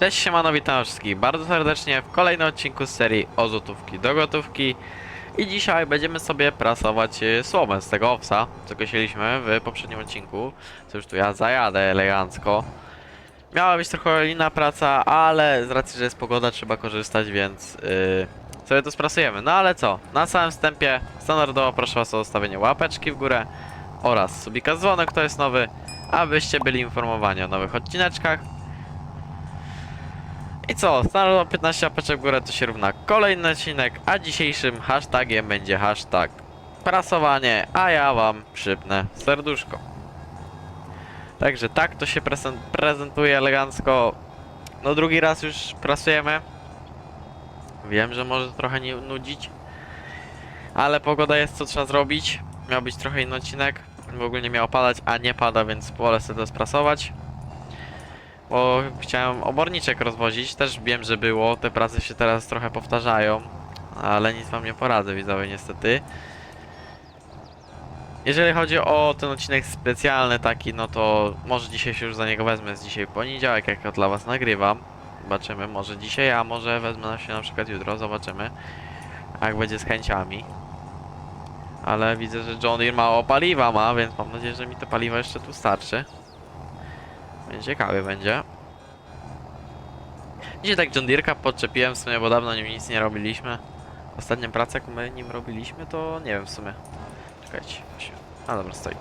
Cześć, siemano, witam wszystkich bardzo serdecznie w kolejnym odcinku z serii o złotówki do gotówki i dzisiaj będziemy sobie prasować e, słomę z tego owsa, co kosieliśmy w poprzednim odcinku, co już tu ja zajadę elegancko. Miała być trochę inna praca, ale z racji, że jest pogoda, trzeba korzystać, więc yy, sobie to sprasujemy. No ale co, na samym wstępie standardowo proszę was o zostawienie łapeczki w górę oraz subika dzwonek, kto jest nowy, abyście byli informowani o nowych odcineczkach. I co, standardowo 15 łapeczek w górę to się równa kolejny odcinek, a dzisiejszym hashtagiem będzie hashtag prasowanie, a ja wam przypnę serduszko. Także tak to się prezentuje elegancko. No drugi raz już prasujemy. Wiem, że może trochę nie nudzić. Ale pogoda jest co trzeba zrobić. Miał być trochę inny odcinek. W ogóle nie miało padać, a nie pada, więc wolę sobie to sprasować. Bo chciałem oborniczek rozwozić. Też wiem, że było. Te prace się teraz trochę powtarzają. Ale nic wam nie poradzę, widzowie, niestety. Jeżeli chodzi o ten odcinek specjalny taki, no to może dzisiaj się już za niego wezmę. Jest dzisiaj poniedziałek, jak ja dla was nagrywam. Zobaczymy, może dzisiaj, a może wezmę się na przykład jutro, zobaczymy. Jak będzie z chęciami. Ale widzę, że John Deere mało paliwa ma, więc mam nadzieję, że mi to paliwo jeszcze tu starczy. Będzie ciekawie będzie. Dzisiaj tak John Deere'ka podczepiłem w sumie, bo dawno nim nic nie robiliśmy. Ostatnią pracę, jaką my nim robiliśmy, to nie wiem w sumie. Czekajcie, właśnie. A dobra, stoi.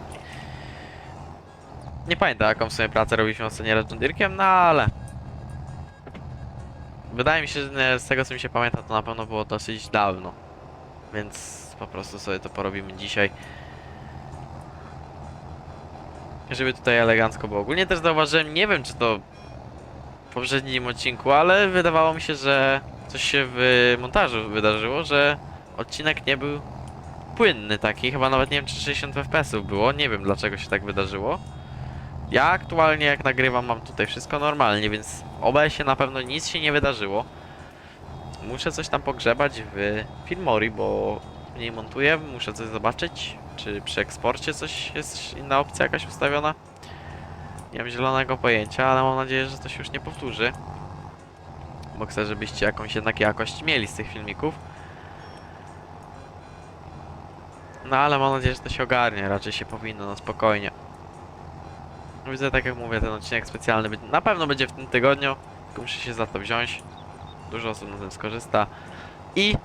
Nie pamiętam jaką w sumie pracę robiliśmy ostatnio raz John Deere'kiem, no ale... Wydaje mi się, że z tego co mi się pamięta, to na pewno było dosyć dawno. Więc po prostu sobie to porobimy dzisiaj. Żeby tutaj elegancko było. Ogólnie też zauważyłem, nie wiem czy to w poprzednim odcinku, ale wydawało mi się, że coś się w montażu wydarzyło, że odcinek nie był płynny taki, chyba nawet nie wiem czy 60 fps było, nie wiem dlaczego się tak wydarzyło. Ja aktualnie jak nagrywam mam tutaj wszystko normalnie, więc OBS-ie na pewno nic się nie wydarzyło. Muszę coś tam pogrzebać w Filmori, bo w niej montuję, muszę coś zobaczyć, czy przy eksporcie coś jest inna opcja jakaś ustawiona. Nie mam zielonego pojęcia, ale mam nadzieję, że to się już nie powtórzy. Bo chcę, żebyście jakąś jednak jakość mieli z tych filmików. No ale mam nadzieję, że to się ogarnie, raczej się powinno, no spokojnie. Widzę, tak jak mówię, ten odcinek specjalny będzie- na pewno będzie w tym tygodniu, tylko muszę się za to wziąć. Dużo osób na tym skorzysta. I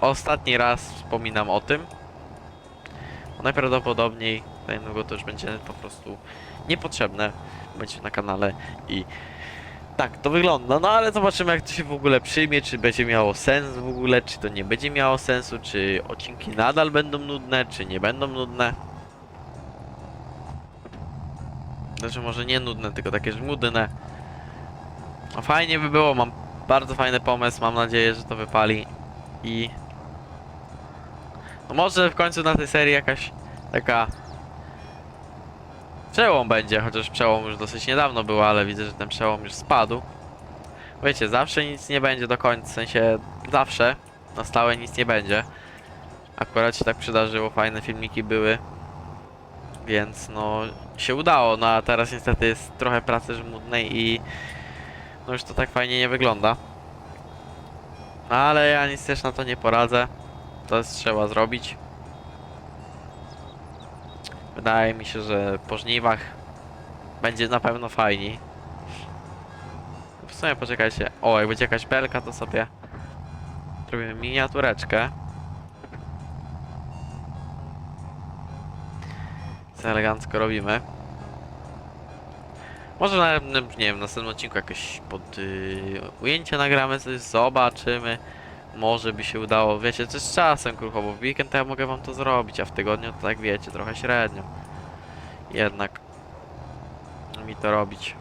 ostatni raz wspominam o tym. Najprawdopodobniej za niedługo to już będzie po prostu niepotrzebne. Będzie na kanale i tak to wygląda. No ale zobaczymy jak to się w ogóle przyjmie, czy będzie miało sens w ogóle, czy to nie będzie miało sensu, czy odcinki nadal będą nudne, czy nie będą nudne. Znaczy może nie nudne, tylko takie żmudne. No fajnie by było, mam bardzo fajny pomysł, mam nadzieję, że to wypali i... No może w końcu na tej serii jakaś taka... Przełom będzie, chociaż przełom już dosyć niedawno był, ale widzę, że ten przełom już spadł. Wiecie, zawsze nic nie będzie do końca, w sensie zawsze na stałe nic nie będzie. Akurat się tak przydarzyło, fajne filmiki były. Więc no się udało, no a teraz niestety jest trochę pracy żmudnej i no już to tak fajnie nie wygląda. No ale ja nic też na to nie poradzę. To jest trzeba zrobić. Wydaje mi się, że po żniwach będzie na pewno fajniej. W sumie poczekajcie. O, jak będzie jakaś belka, to sobie zrobimy miniatureczkę. Co elegancko robimy. Może na, nie wiem, w następnym odcinku jakieś pod y, ujęcie nagramy, coś zobaczymy. Może by się udało, wiecie, to z czasem krucho, bo w weekend to ja mogę wam to zrobić, a w tygodniu to tak wiecie, trochę średnio. Jednak mi to robić.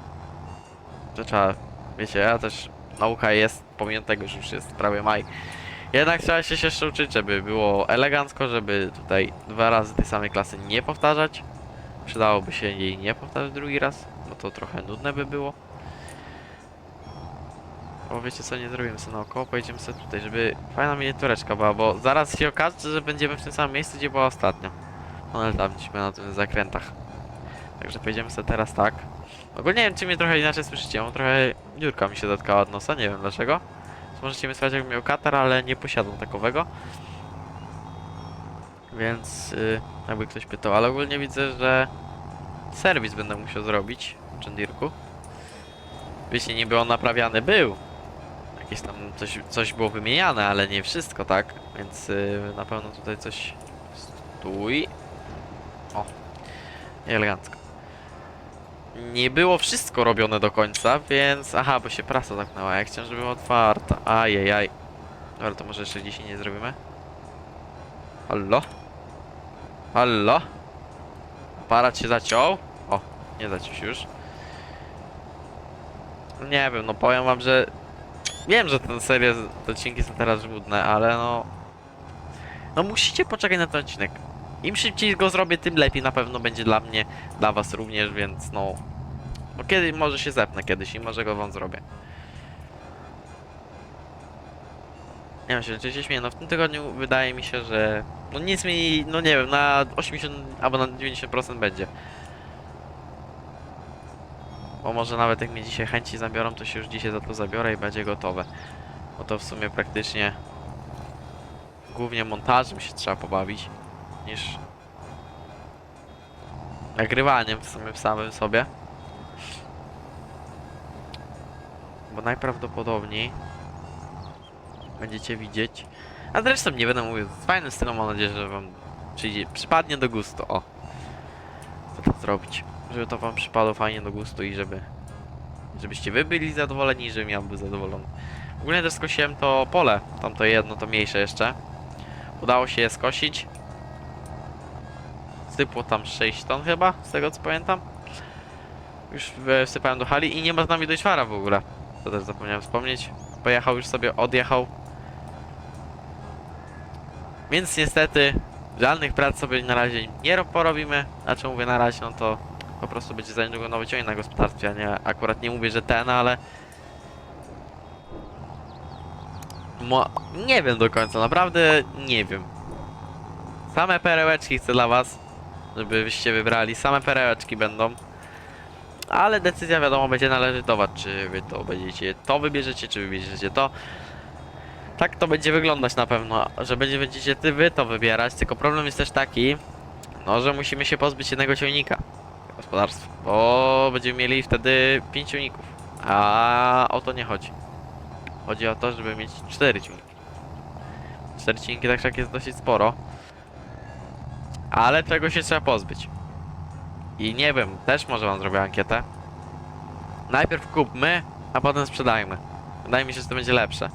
To trzeba, wiecie, ja też nauka jest, pomimo tego, że już jest prawie maj. Jednak trzeba się jeszcze uczyć, żeby było elegancko, żeby tutaj dwa razy tej samej klasy nie powtarzać. Przydałoby się jej nie powtarzać drugi raz, bo to trochę nudne by było. Bo wiecie co, nie zrobimy sobie naokoło, pojedziemy sobie tutaj, żeby fajna miniatureczka była, bo zaraz się okaże, że będziemy w tym samym miejscu, gdzie była ostatnio. No tam gdzieś na tych zakrętach. Także pojedziemy sobie teraz tak. Ogólnie nie wiem, czy mnie trochę inaczej słyszycie. Mam trochę dziurka mi się dotkała od nosa, nie wiem dlaczego. Możecie mnie słuchać, jakbym miał katar, ale nie posiadam takowego. Więc y, jakby ktoś pytał, ale ogólnie widzę, że serwis będę musiał zrobić w Deere'ku. Wiecie, niby on naprawiany był. Jakieś tam coś, coś było wymieniane, ale nie wszystko, tak? Więc y, na pewno tutaj coś stój. O, elegancko. Nie było wszystko robione do końca, więc... Aha, bo się prasa zamknęła. Ja chciałem, żeby była otwarta. Ajajaj. Ale to może jeszcze dzisiaj nie zrobimy? Hallo? Hallo? Aparat się zaciął? O, nie zaciął się już. Nie wiem, no powiem wam, że... Wiem, że ten seria, te odcinki są teraz żmudne, ale no... No musicie poczekać na ten odcinek. Im szybciej go zrobię, tym lepiej na pewno będzie dla mnie, dla was również, więc no... Kiedy, może się zepnę kiedyś i może go wam zrobię. Nie wiem, się, czy się śmieję, no w tym tygodniu wydaje mi się, że... No nic mi, no nie wiem, na 80 albo na 90% będzie. Bo może nawet jak mnie dzisiaj chęci zabiorą, to się już dzisiaj za to zabiorę i będzie gotowe. Bo to w sumie praktycznie... Głównie montażem się trzeba pobawić, niż... Nagrywaniem w sumie w samym sobie. Bo najprawdopodobniej będziecie widzieć. A zresztą nie będę mówił, z fajnym stylem mam nadzieję, że wam przyjdzie, przypadnie do gustu. O. Co to zrobić? Żeby to wam przypadło fajnie do gustu i żeby żebyście wy byli zadowoleni żebym ja był zadowolony. Ogólnie też skosiłem to pole, tamto jedno, to mniejsze jeszcze. Udało się je skosić. Sypło tam 6 ton chyba, z tego co pamiętam. Już wsypałem do hali i nie ma z nami dośwara w ogóle. To też zapomniałem wspomnieć. Pojechał już sobie, odjechał. Więc niestety żadnych prac sobie na razie nie ro- porobimy. Znaczy mówię na razie, no to po prostu będzie za niedługo nowy ciągnik na gospodarstwie. Nie, akurat nie mówię, że ten, ale... Mo nie wiem do końca, naprawdę nie wiem. Same perełeczki chcę dla was, żebyście wybrali. Same perełeczki będą. Ale decyzja wiadomo będzie należeć do was, czy wy to będziecie to wybierzecie, czy wybierzecie to. Tak to będzie wyglądać na pewno, że będzie, będziecie ty wy to wybierać, tylko problem jest też taki, no że musimy się pozbyć jednego ciągnika gospodarstwa, bo będziemy mieli wtedy pięć ciągników, a o to nie chodzi. Chodzi o to, żeby mieć cztery ciągniki. Cztery ciągniki tak jak jest dosyć sporo, ale czego się trzeba pozbyć. I nie wiem, też może wam zrobię ankietę. Najpierw kupmy, a potem sprzedajmy. Wydaje mi się, że to będzie lepsze.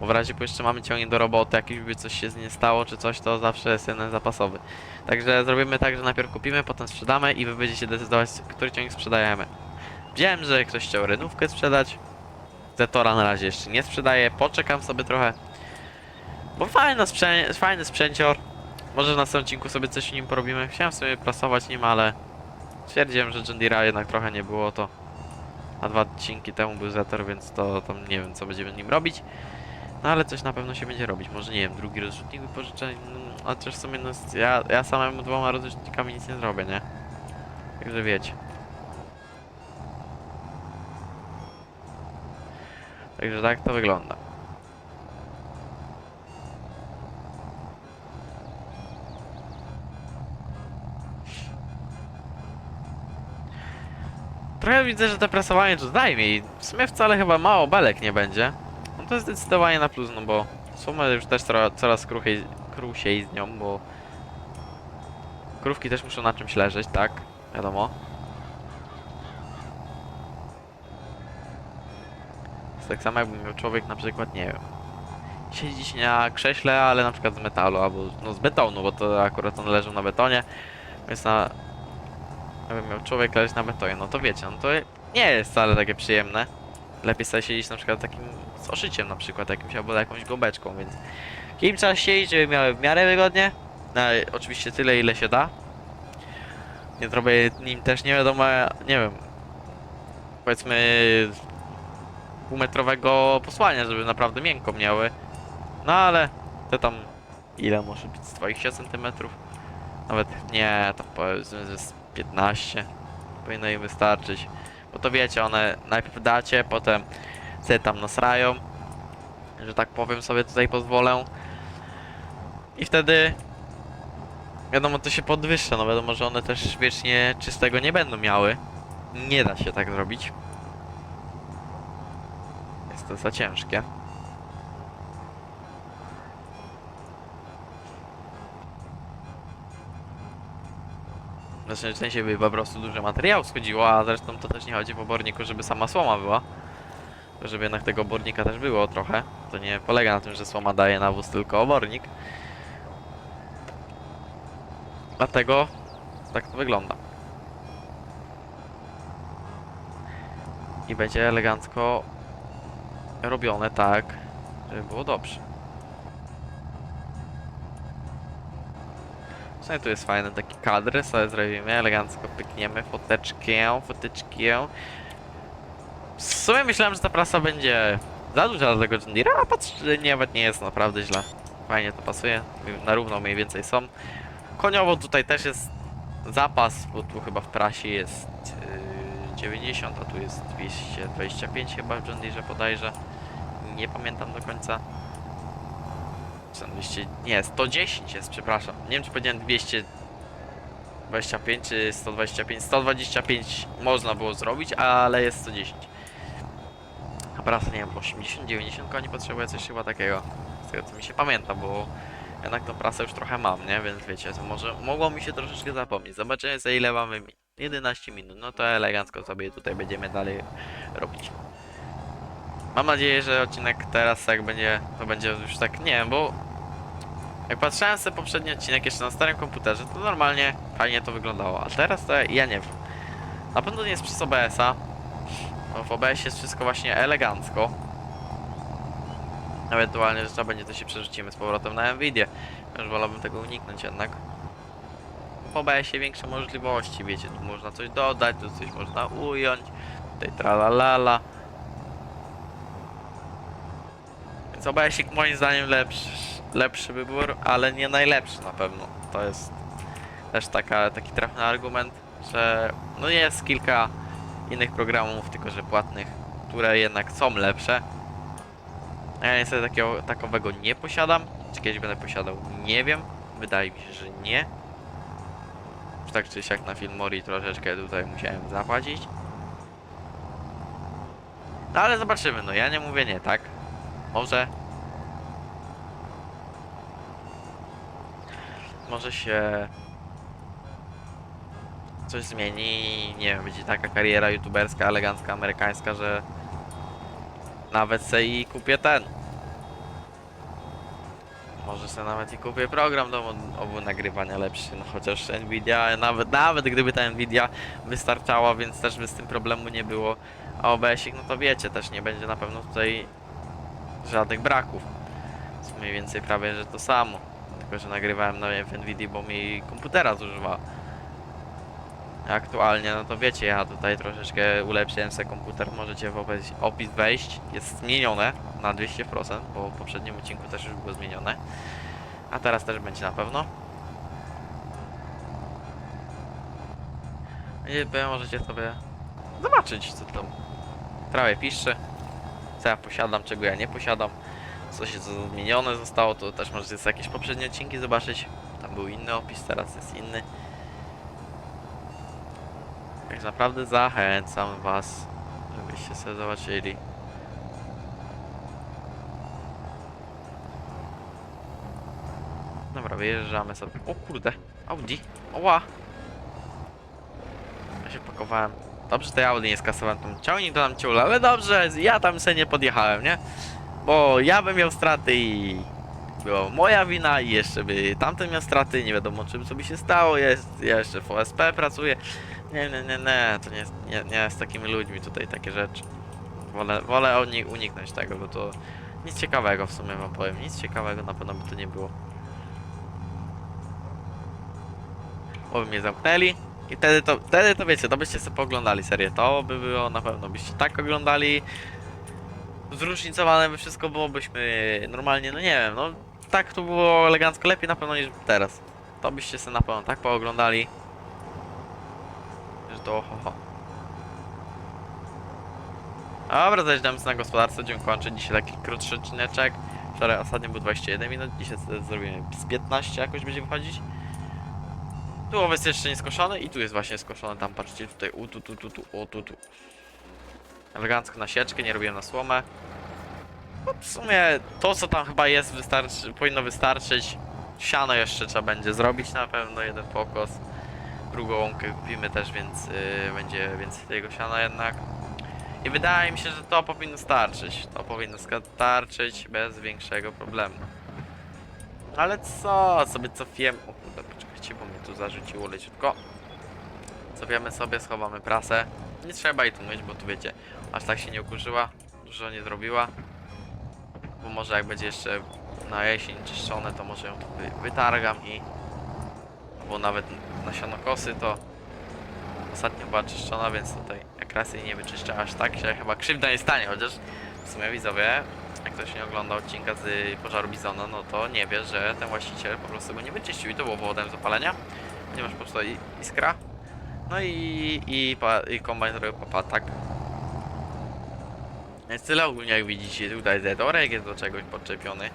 Bo w razie po jeszcze mamy ciągnik do roboty, jakiś by coś się z nie stało czy coś, to zawsze jest jeden zapasowy. Także zrobimy tak, że najpierw kupimy, potem sprzedamy i wy będziecie decydować, który ciągnik sprzedajemy. Wiem, że ktoś chciał renówkę sprzedać. Zetora na razie jeszcze nie sprzedaję, poczekam sobie trochę. Bo fajny, sprzę fajny sprzęcior. Może w następnym odcinku sobie coś nim porobimy. Chciałem sobie prasować nim, ale stwierdziłem, że John Deere'a jednak trochę nie było to. A dwa odcinki temu był Zetor, więc to nie wiem co będziemy nim robić. No ale coś na pewno się będzie robić. Może nie wiem, drugi rozrzutnik wypożyczę. No, a też w sumie no, ja, ja samemu dwoma rozrzutnikami nic nie zrobię, nie? Także wiecie. Także tak to wygląda. Trochę widzę, że to prasowanie tu zajmie i w sumie wcale chyba mało belek nie będzie. To jest zdecydowanie na plus, no bo sumie już też coraz, coraz kruchiej, krusiej z nią, bo krówki też muszą na czymś leżeć, tak? Wiadomo. Jest tak samo jakby miał człowiek na przykład, nie wiem, siedzieć na krześle, ale na przykład z metalu, albo no z betonu, bo to akurat on leżał na betonie, więc na... Jakby miał człowiek leżeć na betonie, no to wiecie, no to nie jest wcale takie przyjemne. Lepiej sobie siedzieć na przykład takim z oszyciem na przykład jakimś albo jakąś gąbeczką, więc kim trzeba siedzieć, żeby miały w miarę wygodnie. No, oczywiście tyle ile się da. Nie zrobię nim też nie wiadomo, nie wiem. Powiedzmy półmetrowego posłania, żeby naprawdę miękko miały. No ale to tam ile może być z 20 cm? Nawet nie, tam powiedzmy z 15 powinno im wystarczyć. Bo to wiecie, one najpierw dacie, potem sobie tam nasrają, że tak powiem sobie tutaj pozwolę. I wtedy wiadomo to się podwyższa, no wiadomo, że one też wiecznie czystego nie będą miały. Nie da się tak zrobić. Jest to za ciężkie. Znaczy w sensie by po prostu dużo materiału schodziło, a zresztą to też nie chodzi w oborniku, żeby sama słoma była. Żeby jednak tego obornika też było trochę. To nie polega na tym, że słoma daje nawóz, tylko obornik. Dlatego tak to wygląda. I będzie elegancko robione tak, żeby było dobrze. Sumie tu jest fajny taki kadr, sobie zrobimy, elegancko pykniemy foteczkę, foteczkę. W sumie myślałem, że ta prasa będzie za duża dla tego John Deere'a, a patrz, nie, nie jest naprawdę źle. Fajnie to pasuje, na równo mniej więcej są. Koniowo tutaj też jest zapas, bo tu chyba w prasie jest yy, 90, a tu jest 225 chyba w Deere bodajże. Nie pamiętam do końca. Czy tam 200, nie, 110 jest, przepraszam. Nie wiem czy powiedziałem 225 czy 125. 125 można było zrobić, ale jest 110. A prasa nie wiem, 80-90 koni potrzebuje coś chyba takiego. Z tego co mi się pamięta, bo jednak tą prasę już trochę mam, nie? Więc wiecie, to może mogło mi się troszeczkę zapomnieć. Zobaczymy za ile mamy mi 11 minut. No to elegancko sobie tutaj będziemy dalej robić. Mam nadzieję, że odcinek teraz jak będzie, to będzie już tak, nie bo jak patrzyłem sobie poprzedni odcinek jeszcze na starym komputerze, to normalnie fajnie to wyglądało, a teraz to ja nie wiem. Na pewno nie jest przez OBS-a, w OBS jest wszystko właśnie elegancko. Ewentualnie, że trzeba będzie, to się przerzucimy z powrotem na Nvidia. Już wolałbym tego uniknąć jednak. W OBS-ie większe możliwości, wiecie, tu można coś dodać, tu coś można ująć, tutaj tralalala. Więc OBS-ik moim zdaniem lepszy, lepszy wybór, ale nie najlepszy na pewno. To jest też taka, taki trafny argument, że no jest kilka innych programów, tylko że płatnych, które jednak są lepsze. Ja niestety takiego, takowego nie posiadam. Czy kiedyś będę posiadał? Nie wiem. Wydaje mi się, że nie. Czy tak czy siak na Filmori troszeczkę tutaj musiałem zapłacić. No ale zobaczymy, no ja nie mówię nie, tak? Może... Może się... Coś zmieni i nie wiem, będzie taka kariera youtuberska, elegancka, amerykańska, że nawet se i kupię ten. Może sobie nawet i kupię program do obu nagrywania lepszy, no chociaż Nvidia, nawet, nawet gdyby ta Nvidia wystarczała, więc też by z tym problemu nie było. A OBS-ik, no to wiecie, też nie będzie na pewno tutaj żadnych braków. Jest mniej więcej prawie, że to samo. Tylko, że nagrywałem na w Nvidia, bo mi komputera zużywa. Aktualnie, no to wiecie, ja tutaj troszeczkę ulepszyłem sobie komputer, możecie w opis, wejść, jest zmienione na 200%, bo w poprzednim odcinku też już było zmienione, a teraz też będzie na pewno. I możecie sobie zobaczyć, co tam prawie pisze, co ja posiadam, czego ja nie posiadam, co się co zmienione zostało, to też możecie sobie jakieś poprzednie odcinki zobaczyć, tam był inny opis, teraz jest inny. Więc naprawdę zachęcam was, żebyście sobie zobaczyli. Dobra, wyjeżdżamy sobie. O kurde, Audi. Oła. Ja się pakowałem. Dobrze, tej Audi nie skasowałem tą ciągnik to tam ciul, ale dobrze, ja tam se nie podjechałem, nie? Bo ja bym miał straty i była moja wina i jeszcze by tamten miał straty, nie wiadomo czym co by się stało, jest, ja jeszcze w OSP pracuję. Nie, nie, nie, nie, to nie, nie, nie z takimi ludźmi tutaj takie rzeczy. Wolę, wolę oni uniknąć tego, bo to nic ciekawego w sumie wam powiem, nic ciekawego na pewno by to nie było. Oby mnie zamknęli i wtedy to, wtedy to wiecie, to byście sobie pooglądali serię, to by było na pewno, byście tak oglądali, zróżnicowane by wszystko było, byśmy normalnie, no nie wiem, no tak to było elegancko lepiej na pewno niż teraz. To byście sobie na pewno tak pooglądali, że to ho, ho. Dobra, zajeżdżamy na gospodarce, będziemy kończyć dzisiaj taki krótszy odcineczek. Wczoraj ostatnio był 21 minut, dzisiaj zrobimy z 15 jakoś będzie wychodzić. Tu owiec jeszcze nie skoszony i tu jest właśnie skoszony, tam patrzcie tutaj, u tu, tu, tu, tu, o tu, tu. Elegancko na sieczkę, nie robiłem na słomę. No w sumie to co tam chyba jest wystarczy, powinno wystarczyć. Siano jeszcze trzeba będzie zrobić na pewno, jeden pokos. Drugą łąkę kupimy też, więc yy, będzie więcej tego siana jednak. I wydaje mi się, że to powinno starczyć. To powinno starczyć bez większego problemu. Ale co? Sobie cofiemy... O kurde, poczekajcie, bo mnie tu zarzuciło leciutko. Cofiamy sobie, schowamy prasę. Nie trzeba jej tu myć, bo tu wiecie, aż tak się nie ukurzyła. Dużo nie zrobiła. Bo może jak będzie jeszcze na jesień czyszczone, to może ją tu wy wytargam i... Bo nawet na sianokosy to ostatnio była czyszczona, więc tutaj jak raz jej nie wyczyszczę, aż tak się chyba krzywda nie stanie, chociaż w sumie widzowie, jak ktoś nie ogląda odcinka z pożaru bizona, no to nie wie, że ten właściciel po prostu go nie wyczyścił i to było powodem zapalenia, ponieważ po prostu iskra, no i, i, i kombajn zrobił papa, tak. Więc tyle ogólnie jak widzicie, tutaj dedorek jest do czegoś podczepiony.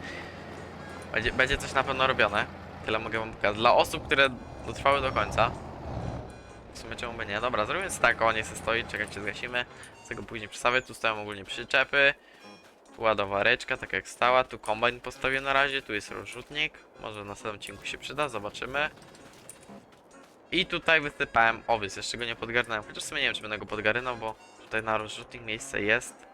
Będzie, będzie coś na pewno robione. Tyle mogę wam pokazać. Dla osób, które dotrwały do końca. W sumie czemu by nie? Dobra, zrobimy tak, o niech se stoi, czekajcie, zgasimy. Z tego później przestawię, tu stoją ogólnie przyczepy. Tu ładowareczka, tak jak stała, tu kombajn postawię na razie, tu jest rozrzutnik. Może w następnym odcinku się przyda, zobaczymy. I tutaj wysypałem owiec, jeszcze go nie podgarnąłem, chociaż w sumie nie wiem czy będę go podgarnął, bo tutaj na rozrzutnik miejsce jest.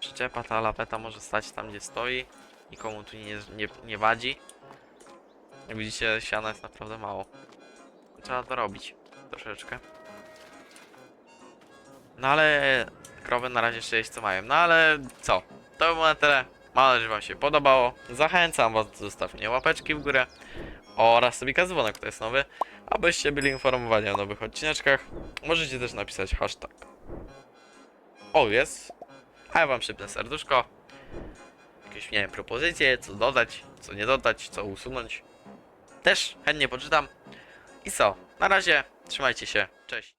Przyczepa ta laweta może stać tam gdzie stoi. Nikomu tu nie, nie, nie wadzi. Jak widzicie siana jest naprawdę mało. Trzeba to robić troszeczkę. No ale krowy na razie jeszcze jest co mają. No ale co? To by było na tyle. Mam nadzieję, że wam się podobało. Zachęcam was do zostawienia łapeczki w górę oraz sobie dzwonek, kto jest nowy, abyście byli informowani o nowych odcineczkach. Możecie też napisać hashtag. O, jest. A ja wam szybne serduszko. Jakieś, nie wiem, propozycje, co dodać, co nie dodać, co usunąć. Też chętnie poczytam. I co? Na razie, trzymajcie się, cześć.